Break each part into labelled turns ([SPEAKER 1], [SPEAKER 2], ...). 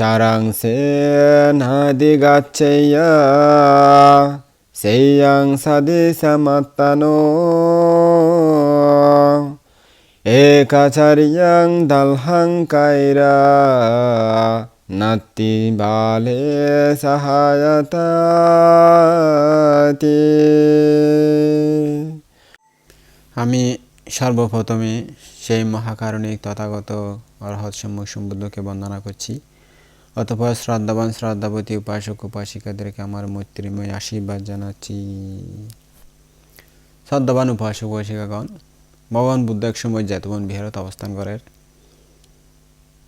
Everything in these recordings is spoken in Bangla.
[SPEAKER 1] চারাং সে চারাংসেনাদিগাচ্ছেয়া সেইয়াং সাদি সামাত্তানো একাচারিয়াং দালহাং কায়রা নাতি বালে সহায়তাতি আমি সর্বপ্রথমে সেই মহাকারণিক তথাগত অর্হৎ সম্যক সম্বুদ্ধকে বন্দনা করছি। অতপর শ্রদ্ধাবান শ্রদ্ধাবতী উপাসক উপাসিকাদেরকে আমার মৈত্রীময় আশীর্বাদ জানাচ্ছি। শ্রদ্ধাবান উপাসক উপাসিকাগণ, ভগবান বুদ্ধ এক সময় জেতবন বিহারত অবস্থান করে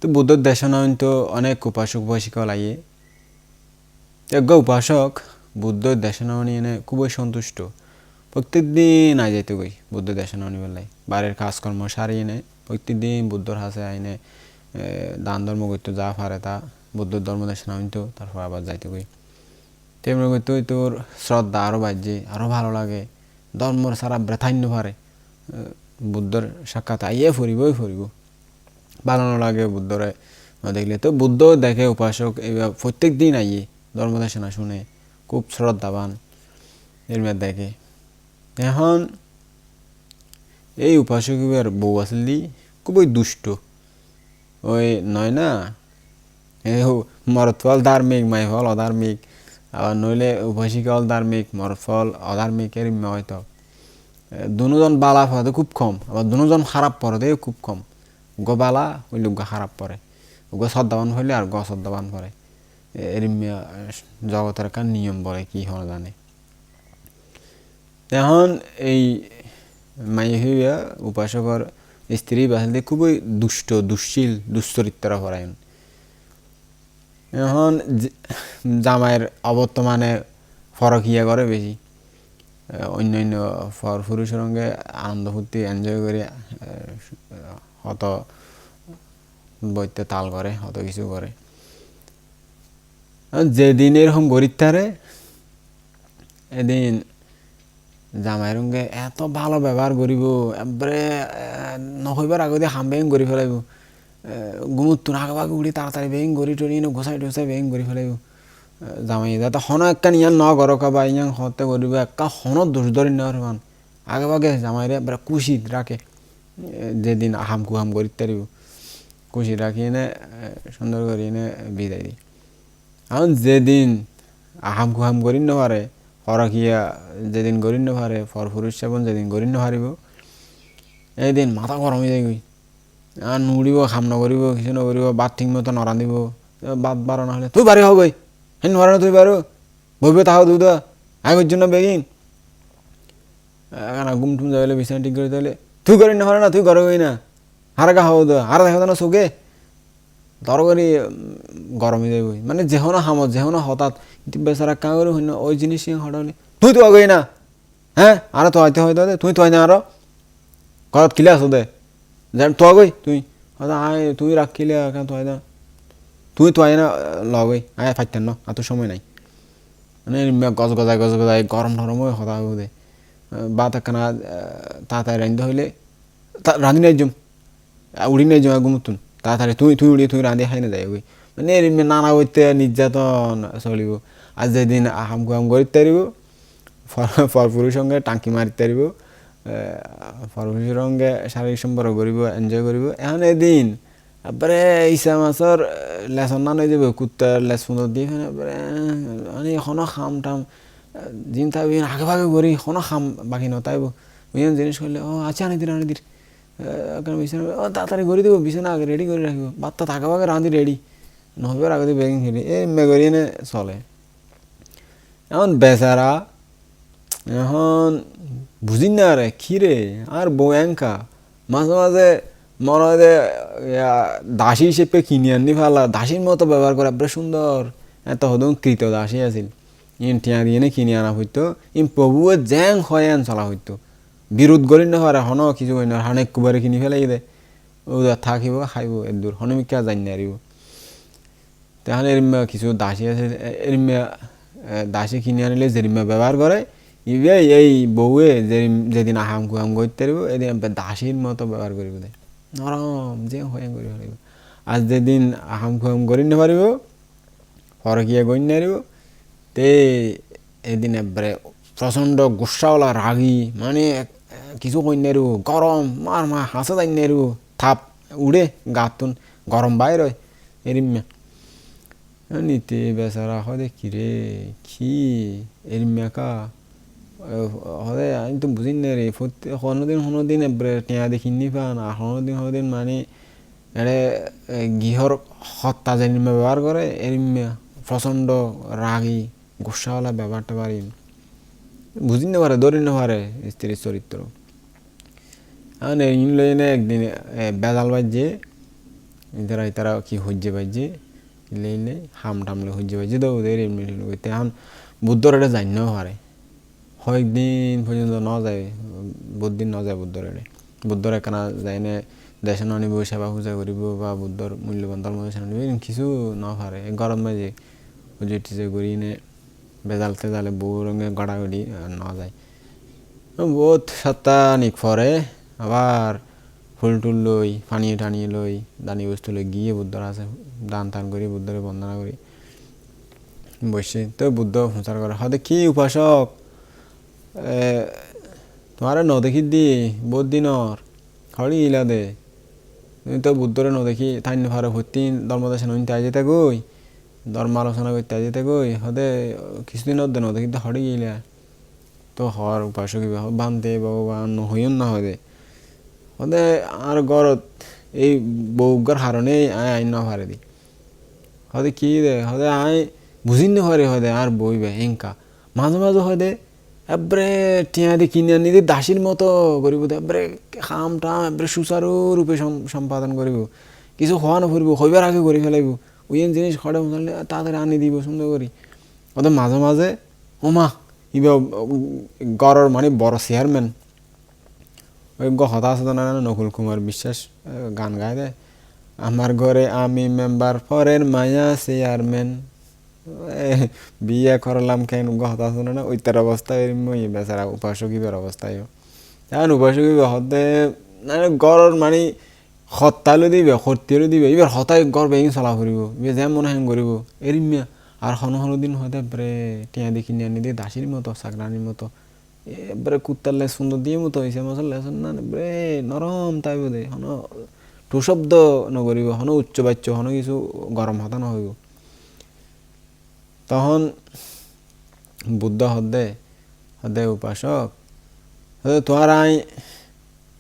[SPEAKER 1] তো বুদ্ধর দেশনায়ন তো অনেক উপাসক উপাসিকা লাগে। যজ্ঞ উপাসক বুদ্ধর দেশনায়ন এনে খুবই সন্তুষ্ট। প্রত্যেক দিন আই যাইতে গই বুদ্ধ দেশনায়ন বেলায়। বাড়ির কাজকর্ম সারি এনে প্রত্যেক দিন বুদ্ধর হাসে আইনে দান ধর্ম করতো যা পারে তা। বুদ্ধ ধর্ম দেশনা হইতো তারপর আবার যাইতে গই তেমনি করতে তোর শ্রদ্ধা আরও বাজছে আরও ভালো লাগে, ধর্মর সারা ব্রেথান্য পারে বুদ্ধর সাক্ষাৎ আইয়ে ফুরিবই ফুরিব। ভালো লাগে বুদ্ধরে দেখলে তো বুদ্ধ দেখে উপাসক এবার প্রত্যেক দিন আইয়ে ধর্ম দেশনা শুনে, খুব শ্রদ্ধাবান এর দেখে। এখন এই উপাসক বউ আসলি খুবই দুষ্ট। ওই নয় না এই মরদ ফল ধার্মিক মাই ফল অধার্মিক আবার নইলে উপাসিকা হল ধার্মিক মরদ ফল অধার্মিক এর হয়তো। দুজন বালা পড়ে খুব কম, আবার দুজন খারাপ পড়ে খুব কম। গো বালা ওই লোক খারাপ পড়ে গো শ্রদ্ধাবান হইলে আর গ শ্রদ্ধাবান পড়ে এর জগতের একটা নিয়ম বলে, কি হল জানে। এখন এই মাই হইয়া উপাসকর স্ত্রী বাসলে খুবই দুষ্ট দুশ্চিল দুশ্চরিত্র পরায়ণ। এখন জামাইয়ের অবর্তমানে ফরক ইয়ে করে বেশি। অন্যান্য ফর পুরুষের সঙ্গে আনন্দ ফুর্তি এনজয় করে হত বইতে তাল করে, হত কিছু করে। যেদিন এরকম গরিব তারে এদিন জামাই রঙে এত ভালো ব্যবহার করিব, এবারে নহইবার আগতে হাম বেং কৰি ফেলাইব। গুমুত আগে বাগে উড়ি তাড়াতাড়ি বেং গড়ি টরি গোসাই টোসাই বেং কৰি ফেলাইব। জামাই যাতে হন একখান ইয়ান ন গরকা বা ইয়ান হতে করিব একা হন দোষ ধরি নেওয়ার মান আগে বাগে জামাইরে এবারে কুশি রাখে যেদিন আহাম কুহাম করি তারিব। কুশি রাখি এনে সুন্দর করে এনে বিদায় দিই। এখন যেদিন আহাম কুহাম করি নেওয়ারে হরকিয়া যেদিন গরিন্ন ভারে ফর সেবন যেদিন গরিন্ন হারিব, এইদিন মাথা গরম হয়ে আর নুড়িব খাম নকরিব কিছু নকরিব বাদ ঠিক মতো নরান্দিব বাদ বারো না হলে তুই বাড়ি হবই হেন নরে তুই বারো বইবে তাহাও দুধ আগে জন্য বেগিন। এখানে ঘুম টুম যাবে বিছানা ঠিক করে দিলে তুই করি না না তুই করবি না হারা গা হব হারা দেখো না চোখে তরকারি গরমে যাইব মানে যেহনা হামত, যেহনা হঠাৎ বেচারা কাঁ করে হইন ওই জিনিস হঠাৎ তুই তো আগই না? হ্যাঁ আর তো হয়তো দে তুই তো না আর ঘরত কিলে আছো দে? যেন তো আগই তুই আয় তুই রাখিলে কেন তো না তুই তো আয় না লগই আয় ফাইতেন না এত সময় নাই মানে গজ গজায় গজ গজায় গরম ঠরম হয়ে হতা দে বাত একখানা তাড়াতাড়ি রান্ধতে হইলে রাঁধি নাই জম উড়ি নাই জমা গুমতুন তাড়াতাড়ি তুই তুই উড়ি তুই রাঁধি খাই না যাই ওই মানে নানা হইতে নির্যাতন চলিব আর যেদিন আহাম কুহাম করি তারিব ফরপুরুর সঙ্গে টাঙ্কি মারি তারিব ফরপুরুষের সঙ্গে শারীরিক সম্পর্ক করিব এনজয় করিব এখন এদিন এবারে ইসা মাছর লেসন না নই যাব কুত্তার লেস ফুন্দর দিয়ে এবারে মানে এখনও খাম টাম জিম থাকবি আগে ভাগে করি এখনও খাম বাকি নতাইব ওই জিনিস করলে ও আচ্ছা আনি দিন আনি দিন বিছানা ও তাড়াতাড়ি করে দিব, বিছানা আগে রেডি করে রাখিব বাচ্চা থাকা ভাগে রাঁধি রেডি নহবে আগে দিয়ে বেগিং খেলি এই এনে চলে। এখন বেচারা এখন বুঝি না রে? খিরে আর বউ এঙ্কা মাঝে মাঝে মনে হয় যে দাসী হিসেবে কিনে আনি ফেলা দাসীর মতো ব্যবহার করে বেশ সুন্দর। এত হদম কৃত দাসী আছিল। ইন টিয়া দিয়ে কিনে আনা হইতো। ইন প্রভুয়ে জ্যাং হয় আন চলা হইতো। বিরোধ করি না পারে হন কিছু করি না হানে কুবারে কিনি ফেলাই দে। ও থাকিব, খাইব এর দূর। হনমিকা জানি আরিব তাহলে এরিমা কিছু দাসী আছে এরিমা দাসী কিনে আনিলে যেরিমা ব্যবহার করে ইবে এই বউয়ে যেদিন আহাম কুহাম করতে পারিব, এদিন দাসীর মতো ব্যবহার করিব দে। নরম যে হয়ে করি ফেলিব আজ যেদিন হাম খুম করি না পারিব পরকিয়া গই নারিব তে এদিন একবারে প্রচণ্ড গুসাওয়ালা রাগি মানে কিছু কই নারিব গরম, মার মা, হাসে যাই নারিব থাপ, উড়ে গাতুন, গরম বাইর হয় এরিমিয়া নিতে বেচারা হদে কি রে, কি এরিমিয়া কা হদে আমি তো বুঝিন না রে কোনোদিন কোনোদিন এবারে টিয়া দেখিনি পান আর কোনোদিন কোনোদিন মানে এড়ে গৃহর হত্যা যেনিমা ব্যবহার করে এরিমিয়া প্রচণ্ড রাগি গুসাওয়ালা ব্যাপারটা পারি বুঝিন না পারে ধরি না পারে স্ত্রীর চরিত্র আর ইন লইনে একদিন এ, বেজাল বাজছে ইতারা ইতারা কি হজ্জে বাজছে ইলে হাম টামলে হজ্জে বাজছে তো ওদের এমনি এখন বুদ্ধর এটা জানি না পারে কয়েকদিন পর্যন্ত ন যায় বুদ্ধদিন ন যায় বুদ্ধর এড়ে বুদ্ধর একখানা যায় না দেশে ননিব সেবা পূজা করিব বা বুদ্ধর মূল্যবান ধর্ম দেশে ননিব কিছু ন পারে গরম মাঝে পুজো টুজো করি নে বেজাল তেজালে বউ রঙে গড়াগড়ি ন যায় বহুত সপ্তাহানিক পরে আবার ফুল টুল লই পানি টানি লই দানি বস্তু লই গিয়ে বুদ্ধর আছে, দান টান করি বুদ্ধরে বন্দনা করি বসে তো বুদ্ধ প্রচার করে হয়তো কি উপাসক? তোমারে ন দেখি দি, বহুত দিনর হলি ইলা দে। তুমি তো বুদ্ধরে ন দেখি ঠাইন ফারে ভর্তি ধর্মদেশে নইন তাই যেতে গই ধর্ম আলোচনা করতে যেতে গই হতে কিছুদিন অর্ধ ন দেখি হরি গিলা। তো হর উপাসক বানতে ভগবান হইন না হদে হদে আর গরত এই বউগার হারণে আয় আইন না পারে দি। হদে কি দে হদে আই বুঝিন না পারে হদে আর বইবে এঙ্কা মাঝে মাঝে হদে এবারে টিয়া দি কিনে আনি দাসীর মতো করিব এবারে খাম টাম, এবারে সুচারু রূপে সম্পাদন করিব। কিছু হওয়া না ফুরিব হইবার আগে করে ফেলাইব ওই জিনিস খড়ে তাড়াতাড়ি আনি দিব সুন্দর করি ওদের মাঝে মাঝে ওমা ইবা গড়র মানে বড় চেয়ারম্যান ওই হতা আছে না নকুল কুমার বিশ্বাস গান গায় দে। আমার ঘরে আমি মেম্বার পরের মায়া চেয়ারম্যান বিয়ে করলাম কেন? হতা আছে না? ওই তার অবস্থা এরম ওই বেচারা উপাসকীবের অবস্থায় এখন উপাসকী হতে মানে গড়র মানে হত্যালো দিবে সত্যিও দিবে এবার হতাই গড় বেগি চলা ফুরিব যেমন মনে হেন করিব এরিমিয়া আর হন হন দিন হতে প্রে টিয়া দেখি নিয়ে দিয়ে দাসির মতো চাকরানির মতো এবারে কুত্তার লে সুন্দর দিয়ে মতো হয়েছে মশার লেসন না বে নরম তাই বোধে হন টু শব্দ নকরিব হন উচ্চ বাচ্য, হন কিছু গরম হতা নহইব তখন বুদ্ধ হদে হদে উপাসক তোমার আই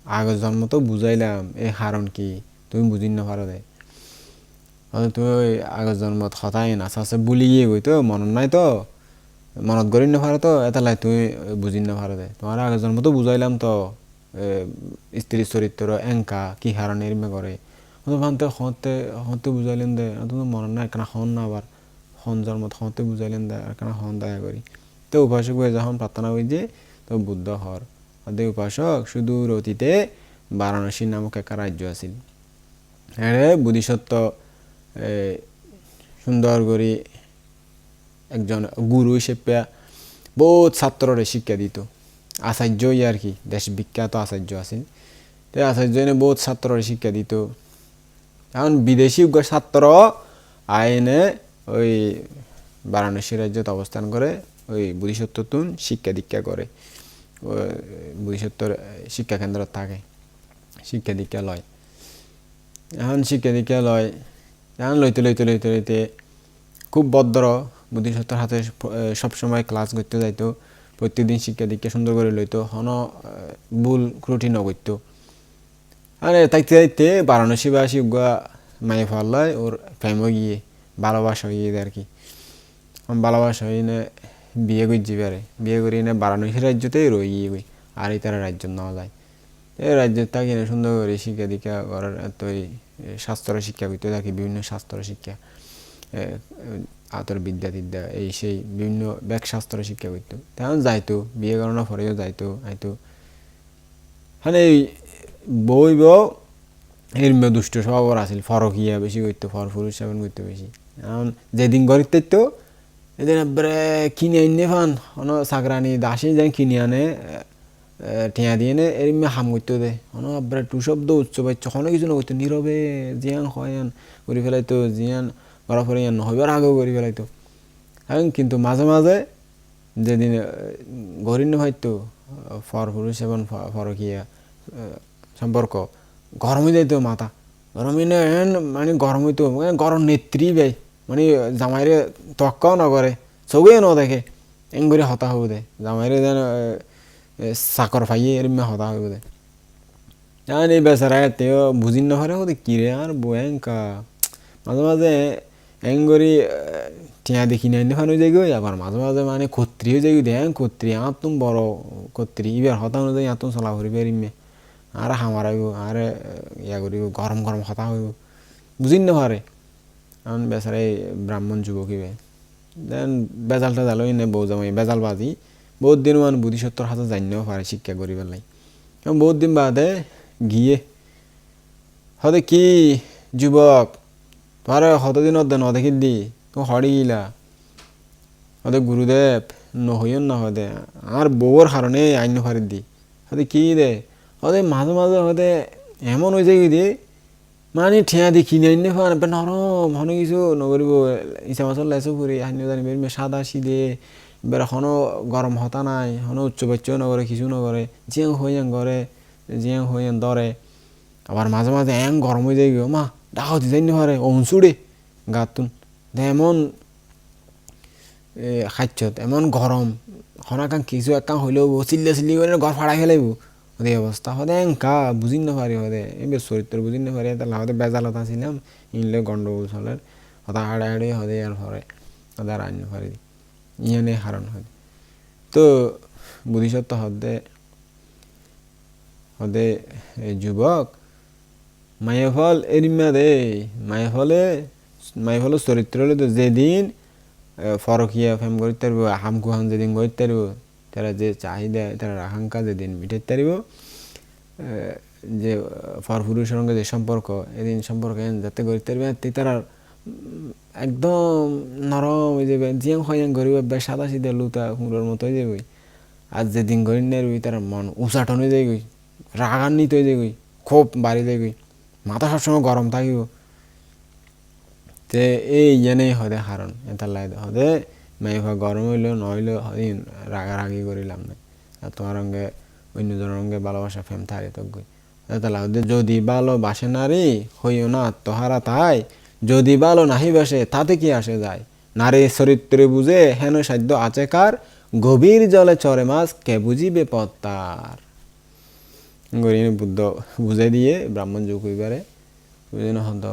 [SPEAKER 1] আগের জন্ম তো বুঝাইলাম এই হারণ কি? তুমি বুঝিন না দে। তুই আগের জন্মত হতাই নাচ আছে বুলি গিয়ে গই তো মনত নাই তো? মনত করি না তো? এটা লাই তুমি বুঝিন না দে। তোমার আগের জন্ম তো বুঝাইলাম তো এ, স্ত্রীর চরিত্র এঙ্কা কি হারণে এরমে করে হয়তো ভানতে হতে হতে বুঝাইলেন দে। তুমি মনত নাই কেনা হন না আবার হন জন্মত হতে বুঝাইলেন দে কেনা হন দয়া করি তো উপাসক হয়ে যখন প্রার্থনা করি যে তো বুদ্ধ হর হদে উপাসক সুদূর অতীতে বারাণসী নামক একটা রাজ্য আছিল। এরে বুদ্ধিসত্ত্ব সুন্দর করে একজন গুরু হিসেবে বহুত ছাত্ররে শিক্ষা দিত। আচার্যই আর কি? দেশ বিখ্যাত আচার্য আছিল। তো আচার্য এনে বহুত ছাত্ররে শিক্ষা দিত। এখন বিদেশি ছাত্র আইনে ওই বারাণসী রাজ্যত অবস্থান করে ওই বোধিসত্ত্বতুন শিক্ষা দীক্ষা করে। শিক্ষা কেন্দ্র থাকে, শিক্ষা দীক্ষা লয়। এখন শিক্ষা দীক্ষা লয়, এখন লইতে লইতে লইতে লইতে খুব ভদ্র বুদ্ধিসত্ত্বর হাতে সবসময় ক্লাস করতে যাইতো, প্রত্যেকদিন শিক্ষা দীক্ষা সুন্দর করে লইতো, হন ভুল ক্রুটি নগত্য আরে তাইতে তাইতে বারাণসী বাসী উগা মায়ে ফেললাই ওর প্রেমও গিয়ে। ভালোবাসা গিয়ে আর কি ভালোবাসা হয়ে নে বিয়ে করে যাবে আরে। বিয়ে করে এনে বারাণসী রাজ্যতেই গিয়ে গই আর এই তারা রাজ্য নেওয়া যায়। এই রাজ্যের থাকি না সুন্দর করে শিক্ষা দীক্ষা করার তো এই শাস্ত্র শিক্ষা করতে থাকি, বিভিন্ন শাস্ত্র শিক্ষা। আতর বিদ্যা টিদ্যা এই সেই বিভিন্ন ব্যাগ শাস্ত্র শিক্ষা করতো তেমন যাইতো, বিয়ে করানোর পরেও যাইতো, আইতো। মানে এই বই বউ এর দুষ্ট স্বভাবর আছিল, ফরকিয়া বেশি করতো ফর ফুরুষ সেবন করতো বেশি। এখন যেদিন গরিব তো এদিন একবারে কিনে আইনে ফান। অন চাকরানি দাসী যেন কিনে আনে টিয়া দিয়ে নে, এরিমে হাম করতে দে। হন আব্রা টু শব্দ উচ্চ বাচ্চা হন কিছু না করতো নীরবে জিয়ান হয়ান করে ফেলাইতো, জিয়ান করা পরে ইয়ান হইবার আগেও করে ফেলাইতো। এখন কিন্তু মাঝে মাঝে যেদিন গরিন্য হয়তো ফর পুরুষ এবং ফরকিয়া সম্পর্ক গরম হয়ে যাইতো মাথা। গরম এন মানে গরম হইতো মানে গরম নেত্রী বেই মানে জামাইরে তক্কাও না করে চৌকেও ন দেখে এং করে হতা হব দে জামাইরে যেন চাকর ফাইয়ে এরমে হতা হব দে জান এই বেচারা তেও বুঝিন নহরে হতে কিরে আর বয়াঙ্কা মাঝে মাঝে এং করে টিয়া দেখি নাই ফানো যাই গই আবার মাঝে মাঝে মানে কত্রি হয়ে যাই দেন কত্রি আর তুমি বড় কত্রি ইবার হতা অনুযায়ী আর তুমি চলা করিবে এরিমে আর হামার আইব আর ইয়া করিব গরম গরম হতা হইব বুঝিন না পারে এখন বেচারা ব্রাহ্মণ যুবক ইবে দেন বেজাল টেজাল এনে বউ জামাই বেজাল বাজি বহুত দিন মান বুদ্ধিসত্তর হাতে জানিও পারে শিক্ষা করি পেলাই। বহুত দিন বাদে গিয়ে হতে কি যুবক তোর হতদিন অধ্যয়ন নদেখি দি তো হরি গিলা। হতে গুরুদেব নহইন না হদে আর বউর কারণে আইন ফারি দি হতে কি দে? হতে মাঝে মাঝে হতে এমন হয়ে যায় দিয়ে মানে ঠিয়া দি কিনে আইনে ফান বে নরম হন কিছু নগরিব ইচ্ছা মাছর লেসো ফুরি আইনে জানি বের সাদা সিদে বের হনো গরম হতা নাই হনো উচ্চ বাচ্চাও নগরে কিছু নগরে জিয়াং হইয়াং গরে জিয়াং হইয়াং দরে আবার মাঝে মাঝে এং গরম হয়ে যায় মা ডাকাও দিতে নি পারে অনসুড়ে গাতুন এমন খাচ্ছত এমন গরম হনাকাং কিছু একাং হইলেও চিল্লা চিল্লি করে ঘর ফাড়াই ফেলাইব ওদের অবস্থা। হদে এঙ্কা বুঝিন না পারি হদে এবার চরিত্র বুঝিন না পারি তাহলে হদে বেজালত আছিলাম ইনলে গন্ডগোল চলের হতা হাড়ে হাড়ে হদে আর পরে হদে আইন পারি ইয়ানে হারণ হয় তো বুদ্ধিসত্ত্ব হদে হদে যুবক মায়াফল এরিমা দে মায়াফলে মায়াফলের চরিত্র হলে তো যেদিন ফরকিয়া ফেম করতে পারব হাম কুহাম যেদিন করতে পারব। তারা যে চাহিদা, তারা আকাঙ্ক্ষা যেদিন মিটাইতে পারিব যে ফরপুরুষের সঙ্গে যে সম্পর্ক, এদিন সম্পর্ক যাতে করতে পারবে তারা একদম নরম হয়ে যাবে জিয়াং হয়াং গরিব বেশ সাদা সিধা লুতা কুমড়োর মতো হয়ে যাবে আর যেদিন গরি নেই তার মন উচাটন হয়ে যায় রাগান্বিত হয়ে যায় খুব বাড়ি যায় মাথা সবসময় গরম থাকিব। তে এই ইয়েনেই হদে হারণ, এটা লাই হদে মেয়ে গরম হইল নইলো রাগারাগি করিলাম না। আর তোমার রঙে অন্যজনের রঙে ভালোবাসা ফেম থারে তো গই তাহলে যদি ভালোবাসে নারী, হইও না আত্মহারা তাই। যদি ভালো নাহি বাসে, তাতে কি আসে যায়? নারী চরিত্রে বুঝে হেন সাধ্য আছে কার? গভীর জলে চরে মাছ, কে বুঝিবে পত্তার গরিব বুদ্ধ বুঝাই দিয়ে ব্রাহ্মণ যোগ হইবারে, বুঝে না হদ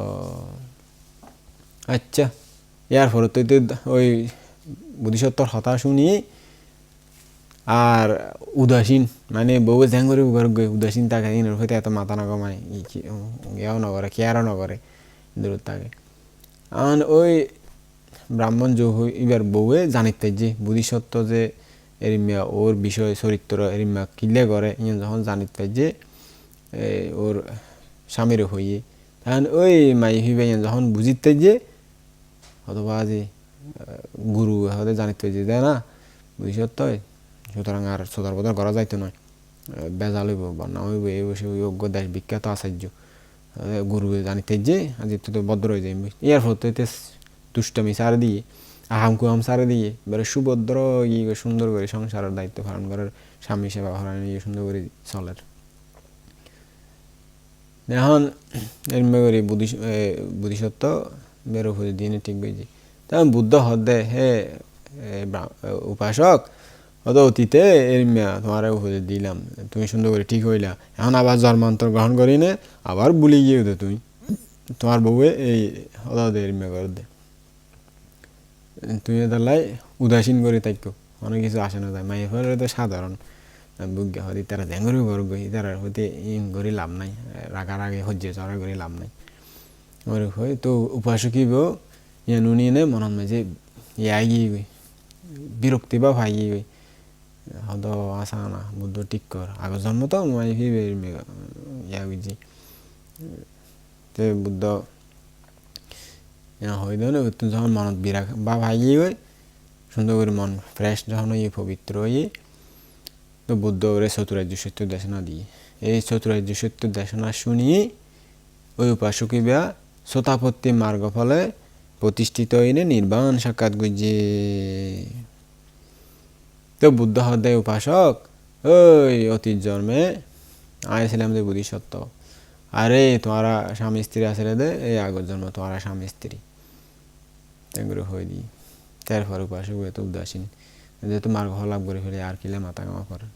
[SPEAKER 1] আচ্ছা ইয়ার পরে তো ওই বুদ্ধিসত্তর হতা শুনি আর উদাসীন মানে বউ জ্যাং করে ঘর গই উদাসীন তাকে ইনের হইতে এত মাথা না কমায় ইয়াও নগরে কেয়ারও নগরে দূর থাকে আর ওই ব্রাহ্মণ যোগ এবার বউয়ে জানিতে যে বুদ্ধিসত্ত্ব যে এরিমিয়া ওর বিষয় চরিত্র এরিমিয়া কিলে করে ইয়ে যখন জানিতে যে ওর স্বামীর হইয়ে তখন ওই মাই হইবে যখন বুঝিতে যে, অথবা যে গুরু হতে জানিতে যে দেয় না বুঝি বুঝিসত্য সুতরাং আর সোদার বদল করা যাইতো নয় বেজাল হইব বন্যা হইব এই বসে যোগ্য দেশ, বিখ্যাত আচার্য গুরু জানিতে যে আজি তো ভদ্র হয়ে যাই ইয়ার ফলে দুষ্টমি সার দিয়ে আহাম কুহাম সারে দিয়ে এবারে সুভদ্র ইয়ে সুন্দর করে সংসারের দায়িত্ব পালন করার স্বামী সেবা করার ইয়ে সুন্দর করে চলের এখন এরমে করে বুদ্ধি বুদ্ধিসত্ত্ব বেরো হয়ে দিনে ঠিক বুঝি তখন বুদ্ধ হদে হে উপাসক হত অতীতে এরমিয়া তোমার হয়ে দিলাম, তুমি সুন্দর করে ঠিক হইলা। এখন আবার জন্মান্তর গ্রহণ করি নে, আবার বুলি গিয়ে দে তুমি তোমার বউয়ে এই হদ এরমিয়া করে দে। তুমি তাহলে উদাসীন করে থাকো অনেক কিছু আসে না যায় মাই ফলে তো সাধারণ। বুজ্ঞা হতে তারা জেঙ্গরি গর গই তারা হতে ইন গরি লাভ নাই রাগার আগে হজ্জে চড়া গরি লাভ নাই। ওর হয় তো উপাসক বউ ইয়ে নুনি নে মনত মাঝে ইয়া গিয়ে গই বিরক্তি বা ভাই গিয়ে গই হদ আসা না বুদ্ধ ঠিক কর আগর জন্ম তো মাই ফিবে ইয়া বুঝি বুদ্ধ হয় দেন যখন মনত বিরাগ বা ভাই গিয়ে গই সুন্দর করে মন ফ্রেশ যখন ইয়ে পবিত্র ইয়ে তো বুদ্ধ ওরে চতুরাজ্য সত্য দেশনা দিয়ে এই চতুরাজ্য সত্য দেশনা শুনি ওই উপাসকী বিয়া শতাপত্তি মার্গ ফলে প্রতিষ্ঠিত হইনে নির্বাণ সাক্ষাৎ গুজে তো বুদ্ধ হদ্দায় উপাসক, ওই অতীত জন্মে আয়েছিলাম যে বুদ্ধিসত্ত্ব আরে তোমারা স্বামী স্ত্রী আসলে দে, এই আগর জন্ম তোমারা স্বামী স্ত্রী। এগুলো হয়ে দিই তারপর উপাসক তো উদাসীন, যেহেতু মার্গ লাভ করে ফেলে, আর কিলে মাথা কামা করে।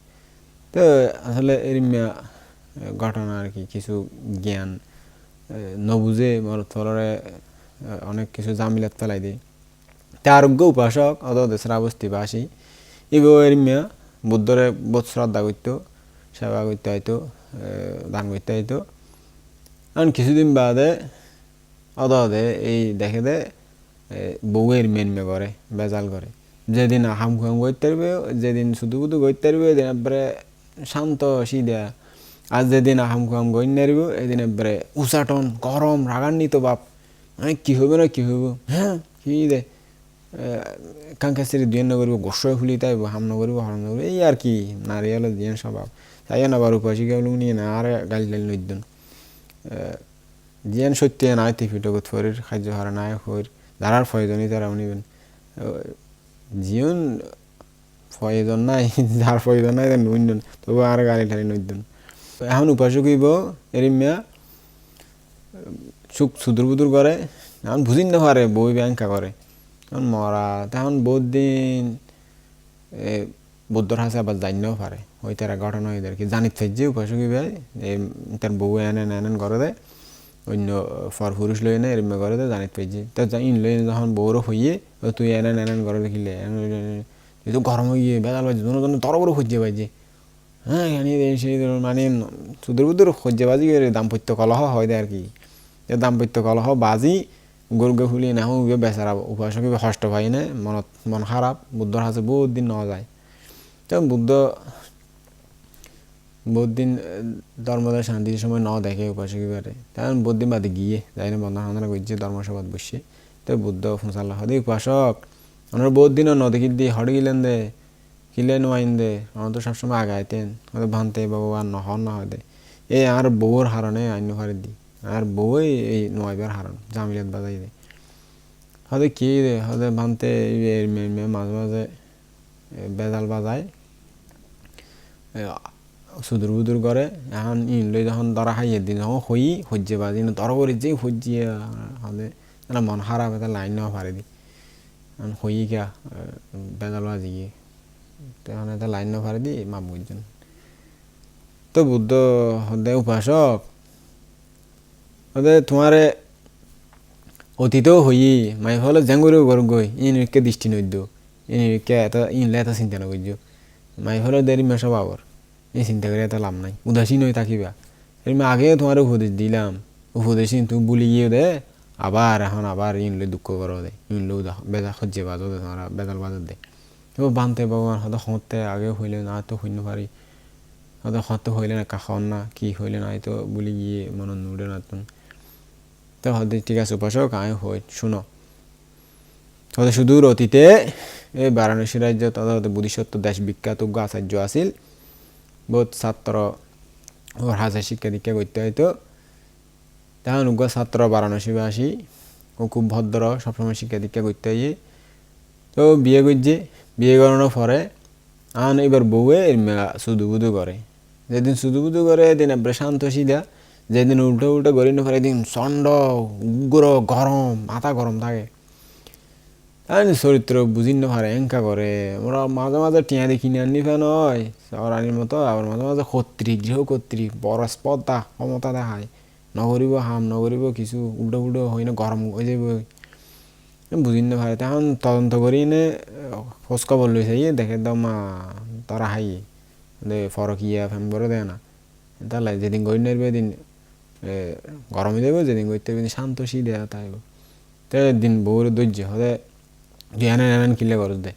[SPEAKER 1] তো আসলে এরমিয়া ঘটনা আর কি, কিছু জ্ঞান নবুঝে মরত ফলরে অনেক কিছু জামিলাত ফেলাই দেয় তে আরোগ্য উপাসক অত শ্রাবস্তি বাসি এরমিয়া বুদ্ধরে বোধ শ্রদ্ধা করতো সেবা করতে হয়তো দান করতে হয়তো আর কিছুদিন বাদে অদে এই দেখে দে বউয়ের মেনমে করে, বেজাল করে। যেদিন আহাম খুয়াম করতে পারবে, যেদিন শুধু শুধু করতে পারবে, এদিন একবারে শান্ত সিদা আর যেদিন আহাম খুয়াম গই নারব এদিন একবারে উচাটন, গরম, রাগান্বিত বাপ কি হবে না কি হইব হ্যাঁ কি দে কাঙ্কা সেরি দুই নগরিব গোসয় ফুলি তাই হাম নগরিব হরম নগরিব এই আর কি নারিয়াল দিয়ে স্বভাব তাই না বার উপাসী কেবল নিয়ে না আর গালি গালি নইদন জিয়ান সত্যি নাই তিফিটগত ফরির খাদ্য হারা নাই হইর দাঁড়ার প্রয়োজনই তারা উনিবেন জীবন প্রয়োজন নাই যার প্রয়োজন নাই নুইন তবু আর গালি ঠালি নইদন এখন উপাসক হইব এরিমিয়া সুখ সুদূর বুদুর করে, এখন বুঝিন না পারে বই ব্যাংকা করে। এখন মরা, তখন বহুত দিন বুদ্ধর হাসে আবার জানিও পারে ওই তারা ঘটনা হয়ে কি জানিত যে উপাসক ভাই তার বউ এনে এনেন করে দেয় অন্য ফর পুরুষ লই না এরমে করে তো জানিত পাইছি তো ইন লই যখন বউরও হইয়ে তুই এনেন এনেন করে দেখিলে। তুই তো গরম হইয়ে বেদাল বাজি দুনো জন তর বড় খুঁজে পাইছে হ্যাঁ জানি সেই মানে সুদূর বুদুর খুঁজে বাজি দাম্পত্য কলহ হয় দেয় আর কি। দাম্পত্য কলহ বাজি গরুকে ফুলি না হুঁ বেচারা উপাসক কষ্ট পাই না? মনত, মন খারাপ বুদ্ধর হাতে বহুত দিন নেওয়া যায় তো বুদ্ধ, বহুত দিন ধর্মদার শান্তির সময় ন দেখে উপাসক তখন বহুত দিন বাদে গিয়ে যাই না বন্ধন বান্ধব করছে ধর্মসভাত বসে। তো বুদ্ধ ফুসাল্লাহ দে উপাসক আমরা বহুত দিন ন দেখি দিয়ে হড় গিলেন দে কিলে নোয়াইন দে আমার তো সবসময় আগাইতেন, হয়তো ভানতে বাবু আর নহর না দে। এই আর বউর হারণে আইন হারে দি। আর বউই এই নোয়াইবার হারণ জামিলাত বাজাই দে হয়তো কি দে হয়তো ভানতে মাঝে মাঝে বেজাল বাজায় সুদূর বুদুর করে, এখন ইন লই যখন ধরা খাইয়ে দিন যখন হই সহ্যে বাজি ধর করে যে সহ্যে হলে মন খারাপ, এটা লাইন নেওয়া পারে দি। হই গিয়া বেজাল বাজি গিয়ে তখন এটা লাইন নেওয়া পারে দি মা বুঝছেন তো বুদ্ধ হদে উপাসক হদে তোমারে অতীতেও হই মাই ফলে জেঙ্গুরে গর গই ইনকে দৃষ্টি নদ্য ইনকে এত ইনলে এত চিন্তা নকর্য মাই ফলে দেরি মেশা বাবর এই চিন্তা করে এত লাভ নাই, উদাসীন হয়ে থাকিবা। এরমে আগে তোমার উপদেশ দিলাম উপদেশ তুমি বলি গিয়ে দে, আবার এখন আবার ইনলে দুঃখ করো দে ইনলেও বেজা সহ্যে বাজো দে তোমার, বেজাল বাজো দে। এবার বানতে ভগবান, হয়তো হতে আগে হইলে না তো হইন পারি। হয়তো হতে হইলে না কাখন না, কি হইলে না তো বলি গিয়ে মনে নুড়ে না তো হয়তো ঠিক আছে, উপাসক, আমি হই, শুনো। হয়তো সুদূর অতীতে এই বারাণসী রাজ্য তথা বুদ্ধিসত্ত্ব দেশ বিখ্যাত আচার্য আছিল। বহুত ছাত্র ওর হাতে শিক্ষা দীক্ষা করতে হয়তো তখন উগ্র ছাত্র বারাণসীবাসী ও খুব ভদ্র, সবসময় শিক্ষা দীক্ষা করতে হয় তো বিয়ে করছে। বিয়ে করানোর পরে আন এবার বউয়ে শুধু বুধু করে। যেদিন শুধু বুধু করে, এদিন এবার শান্ত সিধা যেদিন উল্টো উল্টো করি না পরে এদিন চণ্ড উগ্র, গরম, মাথা গরম থাকে। তাই চরিত্র বুঝিন না পারে এঙ্কা করে। ওরা মাঝে মাঝে টিয়া দেখি আনি ফেন হয় রানীর মতো আবার মাঝে মাঝে কর্তৃক গৃহকর্তৃক বড় স্পর্ধা ক্ষমতা দেখায়। নগরিব হাম, নগরিব কিছু, উল্টো উল্টো হয় না গরম হয়ে যাব বুঝিন না পারে তখন তদন্ত করি নে খোঁজ খবর লইছে। ইয়ে দেখে দাও মা, তারা হাই। দে ফরক ইয়া ফেম করে দেয় না। তাহলে যেদিন গই নেবে এদিন গরমে দেবো, যেদিন গইতে শান্ত শী দেয়া তাই তো দিন বউর ধৈর্য হতে যে এনে এনেন কিলে করস দে।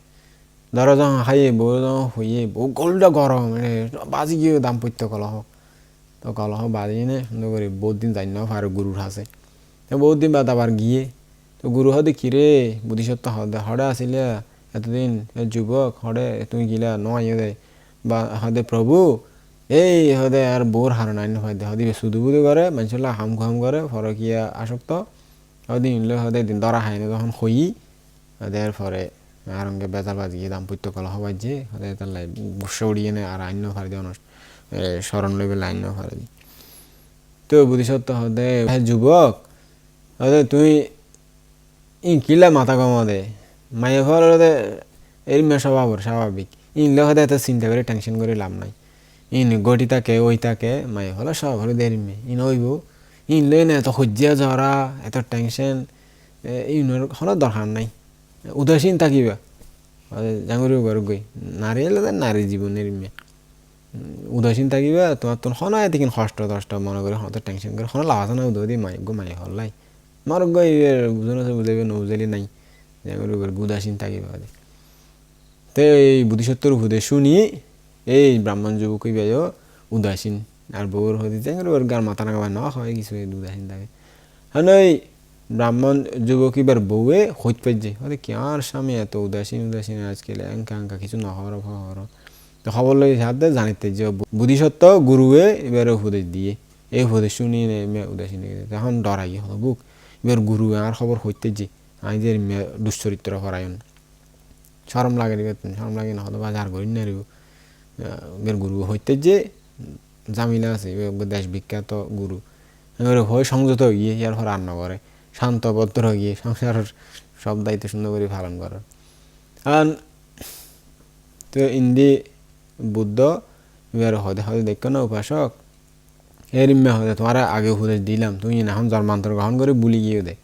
[SPEAKER 1] ধরো যখন খাইয়ে বউ যখন হইয়ে, বউ গোলটা গরম মানে বাজি গিয়ে দাম্পত্য কলহ। তো কলহ বাজি নে সুন্দর করে বহুত দিন যাই না পারে গুরুর হাসে বহুত দিন বাদ আবার গিয়ে, তো গুরু হদে কিরে বুদ্ধিসত্ত্ব হদে হড়ে আসিলে এতদিন যুবক হড়ে তুমি গিলা নয় বা হদে প্রভু এই হদে আর বোর হারণ আইন হদে হদি সুদু বুদু করে মানুষলা হাম খাম করে, ফরকিয়া আসক্ত। হদি ইনলে হদে দিন দরা হাইনে যখন খই। হদের পরে আরঙ্গে বেজাল বাজি গিয়ে দাম্পত্য কলা হবাই যে হদে তার লাই গুসে উড়িয়ে নে আর আইন ফারি দিয়ে স্মরণ লইবে আইন ফারি দি তো বুদ্ধিসত্ত্ব হদে হ্যাঁ যুবক হদে তুই ইন কিলা মাথা কমা দে। মায়ে ফল হদে এর মেয়ে স্বভাবর, স্বাভাবিক। ইনলে হদে এত চিন্তা করে টেনশন করে লাভ নাই। ইন গটি তাকে, ওই তাকে, মায়ে ফল স্বভাব হলে দেরি মেয়ে। ইন ওইব ইনলে না এত সজ্জা জ্বরা এত টেনশন ইউনের কোনো দরকার নাই। উদাসীন থাকিবা। জাঙুরি ঘর গই। নারী এলে নারী জীবনের মেয়ে। উদাসীন থাকিবা, তোমার তোর হনা এত কিন কষ্ট টষ্ট, মনে করে হতে টেনশন করে হনা লাভ না উদয় দিয়ে মাই গো মাই হল্লাই মার গই বুঝানো বুঝাইবে নৌজালি নাই। জাঙুরি ঘর উদাসীন থাকিবা তো এই বুদ্ধিসত্তর হুদে শুনি এই ব্রাহ্মণ যুবক কইবাই উদাসীন আর বউর হতে জাঙুরি ঘর গার মাথা নাগাবা, ন, হয়, কিছু উদাসীন থাকে হ্যাঁ ওই ব্রাহ্মণ যুবক এবার বউয়ে হইত পাইছে হতে কি আর স্বামী এত উদাসীন উদাসীন, আজকাল এঙ্কা এঙ্কা কিছু নহর ফহর তো খবর লই হাতে জানিতে যে বুদ্ধিসত্ত্ব গুরুয়ে এবার উপদেশ দিয়ে। এই উপদেশ শুনি উদাসীন তখন ডরাই হলো বুক এবার গুরু আর খবর হইতে যে আমি যে দুশ্চরিত্র হরায়ন সরম লাগে সরম লাগে না হলো বাজার করি না রিব এবার গুরু হইতে যে জামিলা আছে দেশ বিখ্যাত গুরু। হয় সংযত গিয়ে ইয়ার পর রান্না করে শান্ত ভদ্র গিয়ে সংসারের সব দায়িত্ব সুন্দর করে পালন করার আর তো ইন্দি বুদ্ধ, এবার হদে হদে দেখো না উপাসক, এর ইম্মা হদে তোমার আগে উপদেশ দিলাম, তুমি এখন জন্মান্তর গ্রহণ করে বুলি গিয়ে দে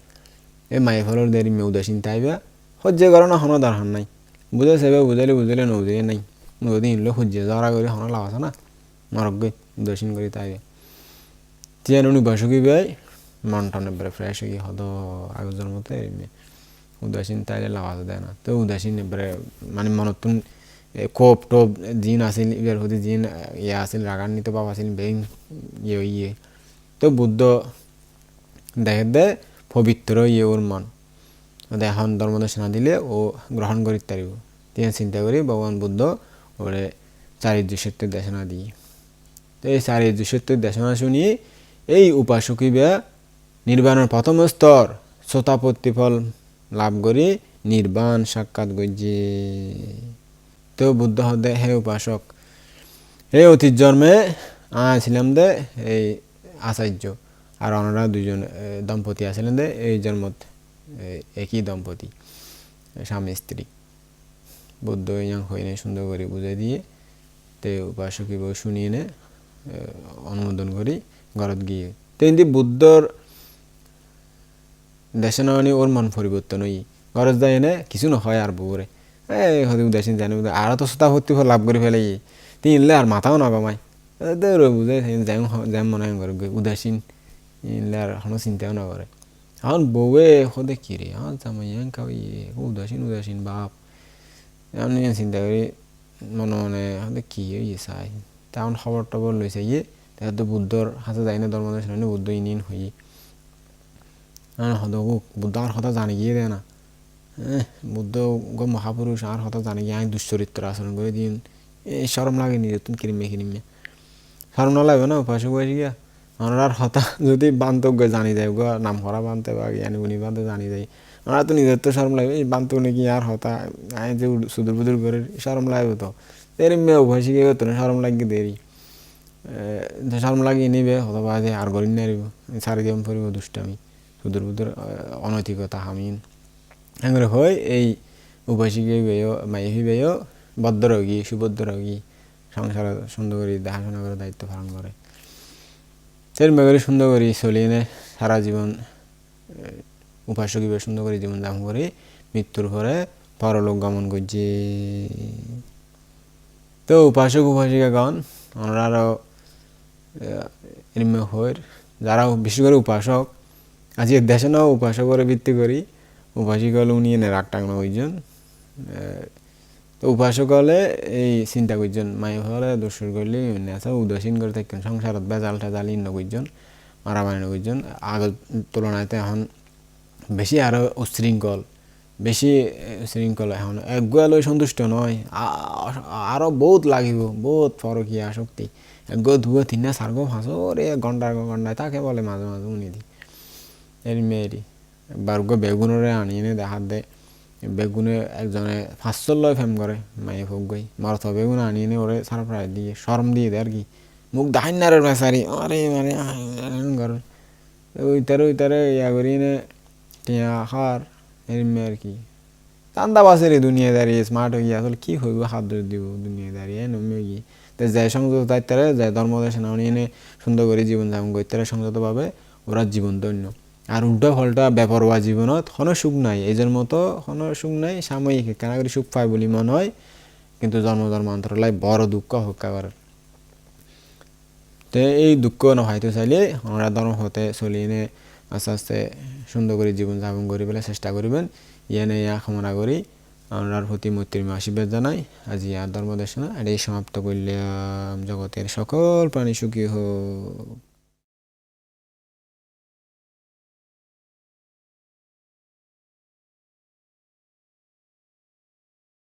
[SPEAKER 1] এ মায়ে ফলর দের ইম্মে উদাসীন তাইবা সহ্য করো না হনো দরকার নাই। বুঝে সেবে বুঝালে বুঝালে নদীয়ে নাই। নদী ইনলে সহ্য যাওয়ার করে হনো লাভ না নরক গই উদাসীন করে তাইবে তিয়ান উনি উপাসকই বেয় মন টন এবারে ফ্রেশ হয়ে হদ আগের মতো উদাসীন তাইলে লাভ দেয় না তো উদাসীন এবারে মানে মনতুন কোপ টোপ জিন আছিল এবার হতে জিন ইয়ে আছিল রাগান্বিত বাপ আছিল বেইন ইয়ে ইয়ে তো বুদ্ধ দেখে দে পবিত্র ইয়ে ওর মন এখন ধর্ম দর্শনা দিলে ও গ্রহণ করি তারিব তিনি চিন্তা করি ভগবান বুদ্ধ ওরে চারিদ্র সত্যের দেশনা দিয়ে তো এই চারিদ্র সত্যের দেশনা শুনি এই উপাসকই বা নির্বাণের প্রথম স্তর শ্রোতাপত্তি ফল লাভ করি নির্বাণ সাক্ষাৎ গজ্জে। তো বুদ্ধ হদে হে উপাসক, হে অতীত জন্মে ছিলাম দে এই আচার্য। আর ওনারা দুজন দম্পতি আছিলেন দে এই জন্মত একই দম্পতি, স্বামী স্ত্রী। বুদ্ধ ইয়াং হইনে সুন্দর করে বুঝাই দিয়ে তে উপাসকই বই শুনিয়ে নে অনুমোদন করি, ঘরত গিয়ে। তো এমনি বুদ্ধর দেশে না ওর মন পরিবর্তন হই। ঘরত যায় এনে কিছু নহয় আর বউরে। এই হতে উদাসীন জানি আর তো সোতা ভর্তি লাভ করে ফেলে তিনলে আর মাথাও না কমায় বুঝে যাই যাই মনে হয় করে উদাসীন, ইনলে আর কোনো চিন্তাও না করে এখন বউয়ে, সদে কি রে হ্যাঁ জামাই এঙ্কা উদাসীন উদাসীন বাপ। এমনি চিন্তা করি, মনে মনে কি ইয়ে চাই। তেমন খবর টবর লইছে ইয়ে তো বুদ্ধর হাতে যাই না ধর্ম দর্শন বুদ্ধ ইনিন হই হদ বুদ্ধ আর কথা জানি গিয়ে দেয় না বুদ্ধ গো মহাপুরুষ আর হতা জানি গিয়ে আমি দুশ্চরিত্র আচরণ করে দিন। এই সরম লাগে নিজে তুমি কিনিমে কিনিমে সরম না লাগবে না উপাসক বসে গিয়া। আমার আর হতা যদি বান্তব জানি যায়, গো নাম করা বানতে বা জ্ঞানী গুণী বানতে জানি যায়। আমার তো নিজের তো সরম লাগবে এই বান্ত নাকি আর হতা আমি যে সুদূর বুদুর করে সরম লাগবে তো। এর মেয়ে উপাসী গিয়ে তো সরম লাগবে দেরি। সরম লাগিয়ে নিবে হতবা আর গরিন নারিব সারি দিম পড়িব দুষ্টামি। সুদূর বুদুর অনৈতিকতা হামিন। এগুলো হয় এই উভয় উপাসিকে বেয়েও মাইহি বেয়েও বদ্ধ রোগী সুবদ্ধ রোগী, সংসার সুন্দর করে দেখাশোনা করে দায়িত্ব পালন করে। সেরকম করে সুন্দর করে চলিয়ে নে, সারা জীবন উপাসক সুন্দর করে জীবন যাপন করে মৃত্যুর পরে পরলোক গমন করছে। তো উপাসক উপাসিকা গণ ওনারা আরও এরম হয় যারা বিশেষ করে উপাসক, আজকে দেশে নাও উপাসকরে ভিত্তি করি উপাসিক হলে উনি এনে রাগ টাকনো কইজন। তো উপাসক হলে এই চিন্তা করছেন মাই হলে দোষর করলে নেশা উদাসীন করে থাকেন, সংসারত বেজাল টেজাল ইন্ন করছেন মারামারি করছেন আগের তুলনায় এখন বেশি আরও উশৃঙ্খল বেশি শৃঙ্খল এখন একগুয়া লই সন্তুষ্ট নয় আ- আরও বহুত লাগিব বহুত ফরকিয়া শক্তি একগো দুগো তিনটা চারগো পাঁচো রে ঘণ্টা ঘন্টায় তাকে বলে মাঝে মাঝে উনি দি এরি মেয়েরি বারগো বেগুনরে আনি এনে দেখাত দে বেগুনে একজনে পাঁচশো লয় ফেম করে মায়ে ফুক গই মারত বেগুন আনি এনে ওরে সারপ্রাইজ দিয়ে শরম দিয়ে দেয় আর কি মুখ দাহাই না রে বেচারি আরে মানে ওই তারে ওই তারে ইয়া করি এনে টিয়া খার এরমে আর কি চান্দা বাসের দুনিয়াদারি স্মার্ট হয়ে আসলে কি হইব? হাত ধরে দিব দুনিয়াদারি এ নমে গিয়ে। তো যায় সংযত দায়িত্বে যায় ধর্ম দেশে নামনি এনে সুন্দর করে সংযতভাবে, ওরা জীবন আর উল্টো ফলটা জীবনত কোনো সুখ নাই। এজের মতো কোনো সুখ নাই, সাময়িক কেন করে সুখ পায় বলি মনে হয়, কিন্তু জন্ম জন্মান্তরলাই বড় দুঃখ হত্যা করে তো এই দুঃখ নহাইতে চাইলে আমরা ধর্ম হতে চলি এনে আস্তে আস্তে সুন্দর করে জীবনযাপন করি পেলে চেষ্টা করিবেন। ইয়ানে ইয়া কামনা করি। আপনার প্রতি মৈত্রী আশীর্বাদ জানাই। আজ ইয়া ধর্মদেশনা এটাই সমাপ্ত করলাম। জগতের সকল প্রাণী সুখী হোক।